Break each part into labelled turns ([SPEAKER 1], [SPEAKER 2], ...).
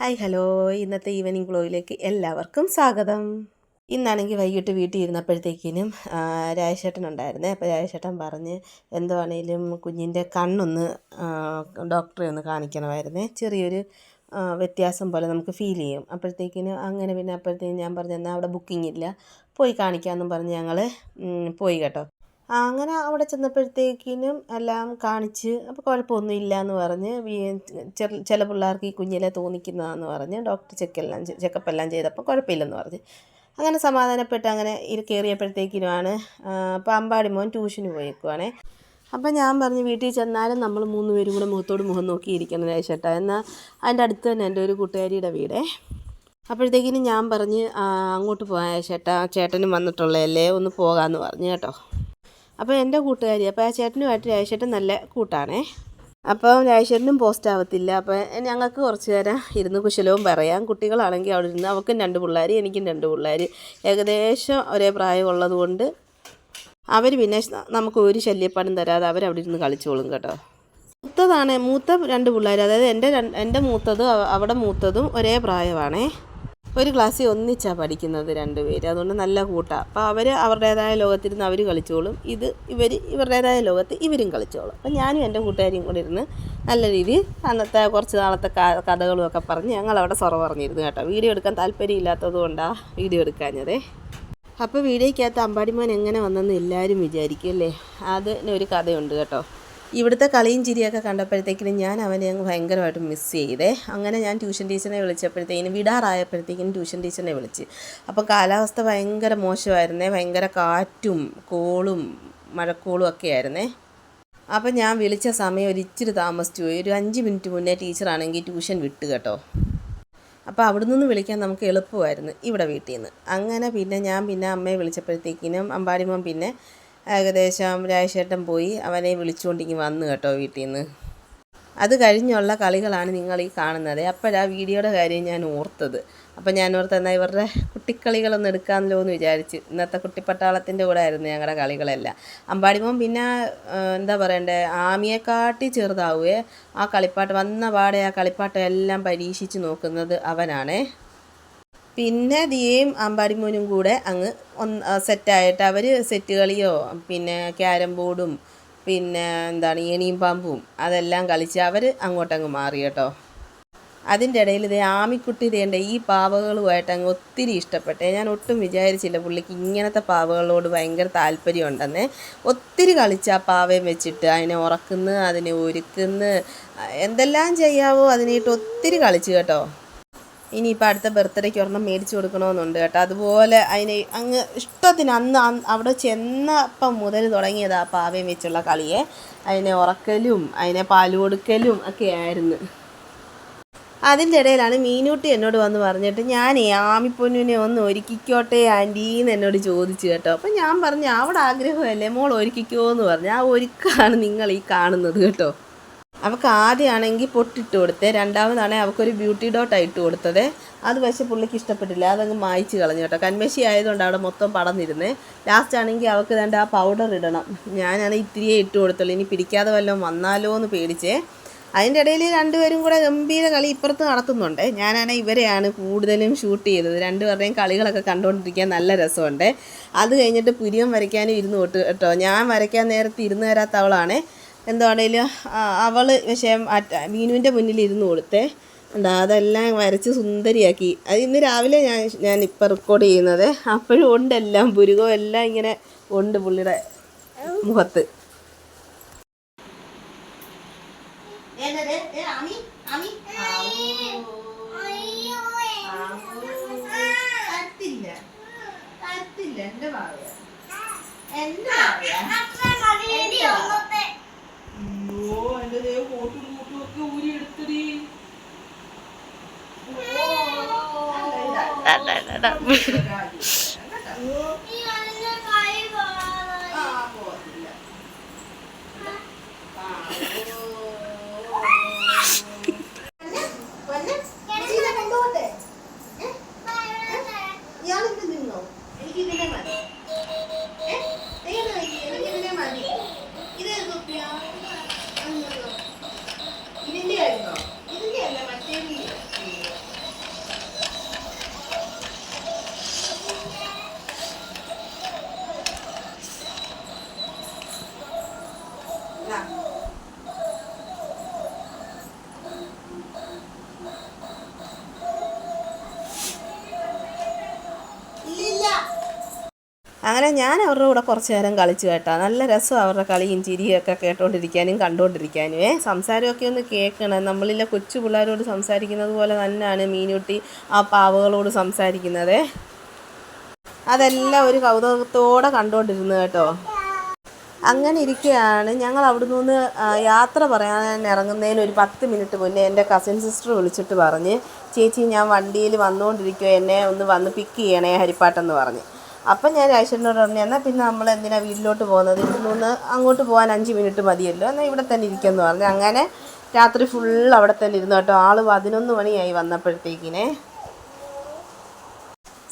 [SPEAKER 1] Hi hello. ഇന്നത്തെ evening ഗ്ലോയിലേക്ക് എല്ലാവർക്കും സ്വാഗതം. ഇന്നാണെങ്കിൽ വൈകിട്ട് വീട്ടിൽ ഇരുന്നപ്പോഴത്തേക്കിനും രാജശേട്ടൻ ഉണ്ടായിരുന്നേ. അപ്പോൾ രാജശേട്ടൻ പറഞ്ഞ് എന്തുവാണേലും കുഞ്ഞിന്റെ കണ്ണൊന്ന് ഡോക്ടറെ ഒന്ന് കാണിക്കണമായിരുന്നേ. ചെറിയൊരു വ്യത്യാസം പോലെ നമുക്ക് ഫീൽ ചെയ്യും. അപ്പോഴത്തേക്കിന് അങ്ങനെ പിന്നെ അപ്പോഴത്തേക്കും ഞാൻ പറഞ്ഞു എന്നാൽ അവിടെ ബുക്കിംഗ് ഇല്ല. പോയി കാണിക്കാമെന്നും പറഞ്ഞ് ഞങ്ങൾ പോയി കേട്ടോ. അങ്ങനെ അവിടെ ചെന്നപ്പോഴത്തേക്കിനും എല്ലാം കാണിച്ച് അപ്പോൾ കുഴപ്പമൊന്നും ഇല്ല എന്ന് പറഞ്ഞ് ചില പിള്ളേർക്ക് ഈ കുഞ്ഞിലെ തോന്നിക്കുന്നതാന്ന് പറഞ്ഞ് ഡോക്ടർ ചെക്കെല്ലാം ചെക്കപ്പ് എല്ലാം ചെയ്തപ്പോൾ കുഴപ്പമില്ലെന്ന് പറഞ്ഞ്. അങ്ങനെ സമാധാനപ്പെട്ട് അങ്ങനെ ഇത് കയറിയപ്പോഴത്തേക്കിനുമാണ് അപ്പോൾ അമ്പാടി മോൻ ട്യൂഷന് പോയേക്കുവാണേ. അപ്പം ഞാൻ പറഞ്ഞു വീട്ടിൽ ചെന്നാലും നമ്മൾ മൂന്ന് പേരും കൂടെ മുഖത്തോട് മുഖം നോക്കിയിരിക്കണം രാജേട്ടാ എന്നാൽ അതിന്റെ അടുത്ത് തന്നെ എന്റെ ഒരു കൂട്ടുകാരിയുടെ വീടേ. അപ്പോഴത്തേക്കിനും ഞാൻ പറഞ്ഞ് അങ്ങോട്ട് പോകാൻ ചേട്ടാ ചേട്ടനും വന്നിട്ടുള്ളതല്ലേ ഒന്ന് പോകാമെന്ന് പറഞ്ഞു കേട്ടോ. അപ്പോൾ എന്റെ കൂട്ടുകാരി അപ്പോൾ ആ ചേട്ടനുമായിട്ട് രാജേട്ടൻ നല്ല കൂട്ടാണേ. അപ്പോൾ രാജേട്ടനും പോസ്റ്റ് ആവത്തില്ല. അപ്പോൾ ഞങ്ങൾക്ക് കുറച്ച് നേരം ഇരുന്ന് കുശലവും പറയാം. കുട്ടികളാണെങ്കിൽ അവിടെ ഇരുന്ന് അവൾക്കും രണ്ട് പിള്ളേർ എനിക്കും രണ്ട് പിള്ളേർ ഏകദേശം ഒരേ പ്രായമുള്ളത് കൊണ്ട് അവർ പിന്നെ നമുക്ക് ഒരു ശല്യപ്പാടും തരാതെ അവരവിടെ ഇരുന്ന് കളിച്ചോളും കേട്ടോ. മൂത്തതാണ് മൂത്ത രണ്ട് പിള്ളേർ അതായത് എന്റെ എന്റെ മൂത്തതും അവ- അവിടെ മൂത്തതും ഒരേ പ്രായമാണേ. ഒരു ക്ലാസ്സിൽ ഒന്നിച്ചാണ് പഠിക്കുന്നത് രണ്ടുപേര്. അതുകൊണ്ട് നല്ല കൂട്ടാണ് അപ്പോൾ അവർ അവരുടേതായ ലോകത്തിരുന്ന് അവർ കളിച്ചോളും. ഇത് ഇവർ ഇവരുടേതായ ലോകത്ത് ഇവരും കളിച്ചോളും. അപ്പോൾ ഞാനും എന്റെ കൂട്ടുകാരിയും കൂടെ ഇരുന്ന് നല്ല രീതിയിൽ അന്നത്തെ കുറച്ച് നാളത്തെ കഥകളും ഒക്കെ പറഞ്ഞ് ഞങ്ങൾ അവിടെ സൊറ പറഞ്ഞിരുന്നു കേട്ടോ. വീഡിയോ എടുക്കാൻ താല്പര്യമില്ലാത്തത് കൊണ്ടാണ് വീഡിയോ എടുക്കാഞ്ഞതേ. അപ്പോൾ വീഡിയോയ്ക്കകത്ത് അമ്പാടിമോൻ എങ്ങനെ വന്നെന്ന് എല്ലാവരും വിചാരിക്കും അല്ലേ? അതിന് ഒരു കഥയുണ്ട് കേട്ടോ. ഇവിടുത്തെ കളിയും ചിരിയൊക്കെ കണ്ടപ്പോഴത്തേക്കിനും ഞാൻ അവനെ അങ്ങ് ഭയങ്കരമായിട്ട് മിസ് ചെയ്തേ. അങ്ങനെ ഞാൻ ട്യൂഷൻ ടീച്ചറിനെ വിളിച്ചപ്പോഴത്തേക്കിനും വിടാറായപ്പോഴത്തേക്കിനും ട്യൂഷൻ ടീച്ചറിനെ വിളിച്ച്. അപ്പോൾ കാലാവസ്ഥ ഭയങ്കര മോശമായിരുന്നേ ഭയങ്കര കാറ്റും കോളും മഴക്കോളും ഒക്കെ ആയിരുന്നേ. അപ്പോൾ ഞാൻ വിളിച്ച സമയം ഒരു ഇച്ചിരി താമസിച്ചു പോയി. ഒരു അഞ്ച് മിനിറ്റ് മുന്നേ ടീച്ചറാണെങ്കിൽ ട്യൂഷൻ വിട്ട് കേട്ടോ. അപ്പോൾ അവിടെ നിന്ന് വിളിക്കാൻ നമുക്ക് എളുപ്പമായിരുന്നു ഇവിടെ വീട്ടിൽ നിന്ന് അങ്ങനെ പിന്നെ ഞാൻ പിന്നെ അമ്മയെ വിളിച്ചപ്പോഴത്തേക്കിനും അമ്പാടിമോൻ പിന്നെ ഏകദേശം രാജശേട്ടൻ പോയി അവനെ വിളിച്ചുകൊണ്ടിങ്ങി വന്നു കേട്ടോ വീട്ടിൽ നിന്ന് അത് കഴിഞ്ഞുള്ള കളികളാണ് നിങ്ങൾ ഈ കാണുന്നത്. അപ്പോഴാ വീഡിയോയുടെ കാര്യം ഞാൻ ഓർത്തത്. അപ്പോൾ ഞാൻ ഓർത്ത് എന്നാൽ ഇവരുടെ കുട്ടിക്കളികളൊന്നും എടുക്കാമല്ലോ എന്ന് വിചാരിച്ച്. ഇന്നത്തെ കുട്ടിപ്പട്ടാളത്തിന്റെ കൂടെ ആയിരുന്നു ഞങ്ങളുടെ കളികളെല്ലാം. അമ്പാടിമോൻ പിന്നെ എന്താ പറയണ്ടേ ആമിയെക്കാട്ടി ചെറുതാവുകയെ ആ കളിപ്പാട്ട് വന്ന പാടെ ആ കളിപ്പാട്ടം എല്ലാം പരീക്ഷിച്ച് നോക്കുന്നത് അവനാണേ. പിന്നെ ദിയയും അമ്പാടിമോനും കൂടെ അങ്ങ് ഒന്ന് സെറ്റായിട്ട് അവർ സെറ്റ് കളിയോ പിന്നെ ക്യാരം ബോർഡും പിന്നെ എന്താണ് ഏണിയും പാമ്പും അതെല്ലാം കളിച്ച് അവർ അങ്ങോട്ടങ്ങ് മാറി കേട്ടോ. അതിന്റെ ഇടയിൽ ഇതേ ആമിക്കുട്ടി ഇതേണ്ട ഈ പാവകളുമായിട്ട് അങ്ങ് ഒത്തിരി ഇഷ്ടപ്പെട്ടെ. ഞാൻ ഒട്ടും വിചാരിച്ചില്ല പുള്ളിക്ക് ഇങ്ങനത്തെ പാവകളോട് ഭയങ്കര താല്പര്യം ഒത്തിരി കളിച്ച് ആ പാവയും വെച്ചിട്ട് അതിനെ ഉറക്കുന്നു അതിനെ ഒരുക്കുന്നു. എന്തെല്ലാം ചെയ്യാവോ അതിനായിട്ട് ഒത്തിരി കളിച്ച് കേട്ടോ. ഇനിയിപ്പോൾ അടുത്ത ബർത്ത്ഡേക്ക് ഒരെണ്ണം മേടിച്ചു കൊടുക്കണമെന്നുണ്ട് കേട്ടോ. അതുപോലെ അതിന് അങ്ങ് ഇഷ്ടത്തിന് അന്ന് അവിടെ ചെന്നപ്പം മുതൽ തുടങ്ങിയതാ പാവയും വെച്ചുള്ള കളിയെ. അതിനെ ഉറക്കലും അതിനെ പാൽ കൊടുക്കലും ഒക്കെ ആയിരുന്നു. അതിന്റെ ഇടയിലാണ് മീനൂട്ടി എന്നോട് വന്ന് പറഞ്ഞിട്ട് ഞാൻ ആമിപ്പൊന്നുവിനെ ഒന്ന് ഒരുക്കിക്കോട്ടെ ആന്റി എന്ന് എന്നോട് ചോദിച്ചു കേട്ടോ. അപ്പം ഞാൻ പറഞ്ഞു അവിടെ ആഗ്രഹമല്ലേ മോൾ ഒരുക്കിക്കോ എന്ന് പറഞ്ഞു. ആ ഒരുക്കാണ് നിങ്ങൾ ഈ കാണുന്നത് കേട്ടോ. അവൾക്ക് ആദ്യമാണെങ്കിൽ പൊട്ടിട്ട് കൊടുത്തേ. രണ്ടാമതാണെങ്കിൽ അവൾക്കൊരു ബ്യൂട്ടി ഡോട്ടാണ് ഇട്ട് കൊടുത്തത്. അത് പക്ഷേ പുള്ളിക്ക് ഇഷ്ടപ്പെട്ടില്ല. അതങ്ങ് മായ്ച്ച് കളഞ്ഞു കേട്ടോ. കന്മശി ആയതുകൊണ്ട് അവിടെ മൊത്തം പടന്നിരുന്നേ ലാസ്റ്റ് ആണെങ്കിൽ അവൾക്ക് വേണ്ട ആ പൗഡർ ഇടണം. ഞാനാണ് ഇത്തിരിയേ ഇട്ട് കൊടുത്തുള്ളൂ. ഇനി പിടിക്കാതെ വല്ലതും വന്നാലോ എന്ന് പേടിച്ചേ. അതിന്റെ ഇടയിൽ രണ്ടുപേരും കൂടെ ഗംഭീര കളി ഇപ്പുറത്ത് നടത്തുന്നുണ്ട്. ഞാനാണെ ഇവരെയാണ് കൂടുതലും ഷൂട്ട് ചെയ്തത്. രണ്ടുപേരുടെയും കളികളൊക്കെ കണ്ടുകൊണ്ടിരിക്കാൻ നല്ല രസമുണ്ട്. അത് കഴിഞ്ഞിട്ട് പുരിയം വരയ്ക്കാനും ഇരുന്ന് തൊട്ട് കേട്ടോ. ഞാൻ വരയ്ക്കാൻ നേരത്ത് ഇരുന്ന് തരാത്ത അവളാണ്. എന്താണേലും അവൾ പക്ഷേ മീനുവിന്റെ മുന്നിൽ ഇരുന്ന് കൊടുത്തേ. എന്താ അതെല്ലാം വരച്ച് സുന്ദരിയാക്കി. അത് ഇന്ന് രാവിലെ ഞാൻ ഞാൻ ഇപ്പം റെക്കോർഡ് ചെയ്യുന്നത്. അപ്പോഴും ഉണ്ട് എല്ലാം പുരുകവും എല്ലാം ഇങ്ങനെ ഉണ്ട് പുള്ളിയുടെ മുഖത്ത്. ラブ അങ്ങനെ ഞാൻ അവരുടെ കൂടെ കുറച്ച് നേരം കളിച്ചു കേട്ടോ. നല്ല രസം അവരുടെ കളിയും ചിരിയും ഒക്കെ കേട്ടോണ്ടിരിക്കാനും കണ്ടോണ്ടിരിക്കാനും. ഏഹ് സംസാരമൊക്കെ ഒന്ന് കേൾക്കണം. നമ്മളിലെ കൊച്ചു പിള്ളേരോട് സംസാരിക്കുന്നത് പോലെ തന്നെയാണ് മീനുട്ടി ആ പാവകളോട് സംസാരിക്കുന്നത്. അതെല്ലാം ഒരു കൗതുകത്തോടെ കണ്ടുകൊണ്ടിരുന്നു കേട്ടോ. അങ്ങനെ ഇരിക്കുകയാണ് ഞങ്ങൾ അവിടെ നിന്ന് യാത്ര പറയാൻ ഇറങ്ങുന്നതിന് ഒരു പത്ത് മിനിറ്റ് മുന്നേ എന്റെ കസിൻ സിസ്റ്റർ വിളിച്ചിട്ട് പറഞ്ഞ് ചേച്ചി ഞാൻ വണ്ടിയിൽ വന്നുകൊണ്ടിരിക്കുമോ എന്നെ ഒന്ന് വന്ന് പിക്ക് ചെയ്യണേ ഹരിപ്പാട്ടെന്ന് പറഞ്ഞ്. അപ്പം ഞാൻ രാജേഷനോട് പറഞ്ഞു എന്നാൽ പിന്നെ നമ്മൾ എന്തിനാണ് വീട്ടിലോട്ട് പോകുന്നത്? ഇവിടെ നിന്ന് അങ്ങോട്ട് പോകാൻ അഞ്ച് മിനിറ്റ് മതിയല്ലോ. എന്നാൽ ഇവിടെ തന്നെ ഇരിക്കുമെന്ന് പറഞ്ഞു. അങ്ങനെ രാത്രി ഫുൾ അവിടെ തന്നെ ഇരുന്നു കേട്ടോ. ആൾ പതിനൊന്ന് മണിയായി വന്നപ്പോഴത്തേക്കിനെ.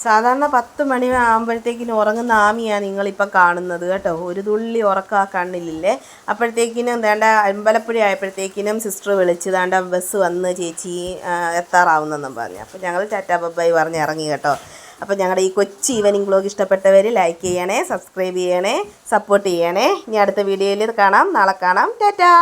[SPEAKER 1] സാധാരണ പത്ത് മണി ആകുമ്പോഴത്തേക്കിനും ഉറങ്ങുന്ന ആമിയാണ് നിങ്ങളിപ്പോൾ കാണുന്നത് കേട്ടോ. ഒരു തുള്ളി ഉറക്കം കണ്ണിലില്ലേ? അപ്പോഴത്തേക്കിനും വേണ്ട അമ്പലപ്പുഴ ആയപ്പോഴത്തേക്കിനും സിസ്റ്റർ വിളിച്ച് വേണ്ട ബസ് വന്ന് ചേച്ചി എത്താറാവുന്നെന്നും പറഞ്ഞു. അപ്പോൾ ഞങ്ങൾ ടാറ്റാ ബബ്ബായി പറഞ്ഞ് ഇറങ്ങി കേട്ടോ. അപ്പോൾ ഞങ്ങളുടെ ഈ കൊച്ചി ഈവനിങ് ബ്ലോഗ് ഇഷ്ടപ്പെട്ടവർ ലൈക്ക് ചെയ്യണേ സബ്സ്ക്രൈബ് ചെയ്യണേ സപ്പോർട്ട് ചെയ്യണേ. ഇനി അടുത്ത വീഡിയോയിൽ കാണാം. നാളെ കാണാം. ടാറ്റാ!